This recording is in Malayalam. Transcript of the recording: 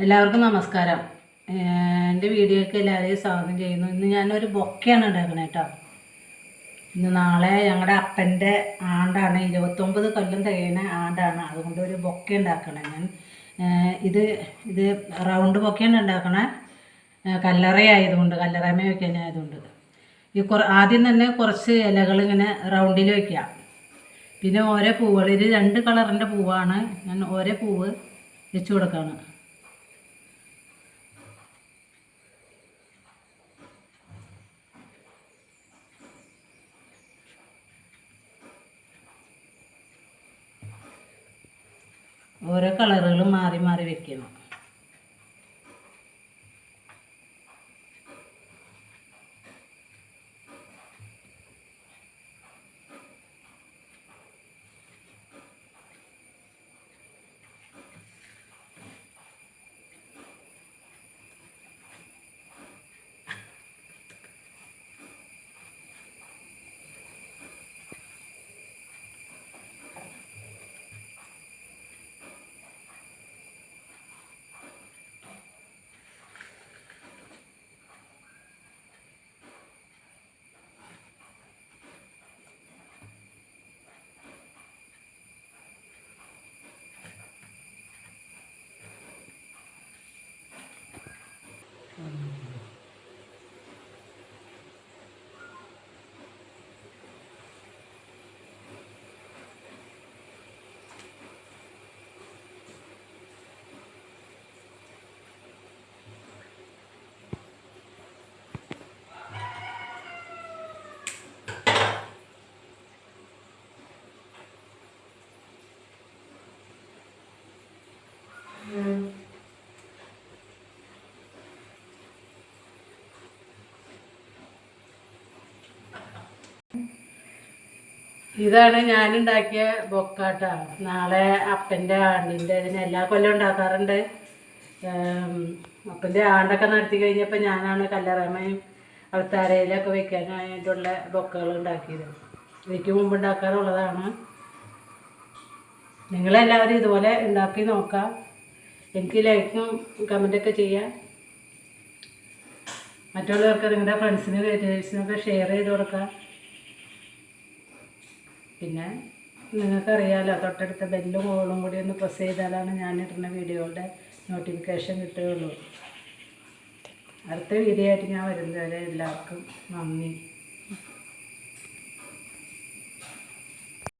എല്ലാവർക്കും നമസ്കാരം. എന്റെ വീഡിയോയ്ക്ക് എല്ലാവരെയും സ്വാഗതം ചെയ്യുന്നു. ഇന്ന് ഞാനൊരു ബൊക്കയാണ് ഉണ്ടാക്കണേ കേട്ടോ ഇന്ന് നാളെ ഞങ്ങളുടെ അപ്പന്റെ ആണ്ടാണ്. ഇരുപത്തൊമ്പത് കൊല്ലം തികയുന്ന ആണ്ടാണ്. അതുകൊണ്ട് ഒരു ബൊക്ക ഉണ്ടാക്കണം ഞാൻ. ഇത് ഇത് റൗണ്ട് ബൊക്കയാണ് ഉണ്ടാക്കണേ. കല്ലറയായതുകൊണ്ട് കല്ലറമേ വയ്ക്കാനായതുകൊണ്ട് ഈ കുറ ആദ്യം തന്നെ കുറച്ച് ഇലകൾ ഇങ്ങനെ റൗണ്ടിൽ വയ്ക്കുക പിന്നെ ഓരോ പൂവുകൾ ഇത് രണ്ട് കളറിന്റെ പൂവാണ്. ഞാൻ ഓരോ പൂവ് വെച്ച് കൊടുക്കുകയാണ് ഓരോ കളറുകൾ മാറി മാറി വെക്കണം. 음. ഇതാണ് ഞാനുണ്ടാക്കിയ ബൊക്കാട്ട. നാളെ അപ്പന്റെ ആണ്ടിന്റെ ഇതിന് എല്ലാ കൊല്ലം ഉണ്ടാക്കാറുണ്ട്. അപ്പന്റെ ആണ്ടൊക്കെ നടത്തി കഴിഞ്ഞപ്പോൾ ഞാനാണ് കല്ലറമയും അൾത്താരയിലൊക്കെ വെക്കാനായിട്ടുള്ള ബൊക്കകൾ ഉണ്ടാക്കിയത്. എനിക്ക് മുമ്പ് ഉണ്ടാക്കാറുള്ളതാണ്. നിങ്ങളെല്ലാവരും ഇതുപോലെ ഉണ്ടാക്കി നോക്കാം. എനിക്ക് ലൈക്കും കമന്റൊക്കെ ചെയ്യാം. മറ്റുള്ളവർക്ക് നിങ്ങളുടെ ഫ്രണ്ട്സിനും റിലേറ്റീവ്സിനൊക്കെ ഷെയർ ചെയ്ത് കൊടുക്കാം. പിന്നെ നിങ്ങൾക്കറിയാലോ തൊട്ടടുത്ത ബെല്ലും ഓളും കൂടി ഒന്ന് പ്രസ് ചെയ്താലാണ് ഞാനിടുന്ന വീഡിയോയുടെ നോട്ടിഫിക്കേഷൻ കിട്ടുകയുള്ളൂ. അടുത്ത വീഡിയോ ആയിട്ട് ഞാൻ വരുന്നത് വരെ എല്ലാവർക്കും നന്ദി.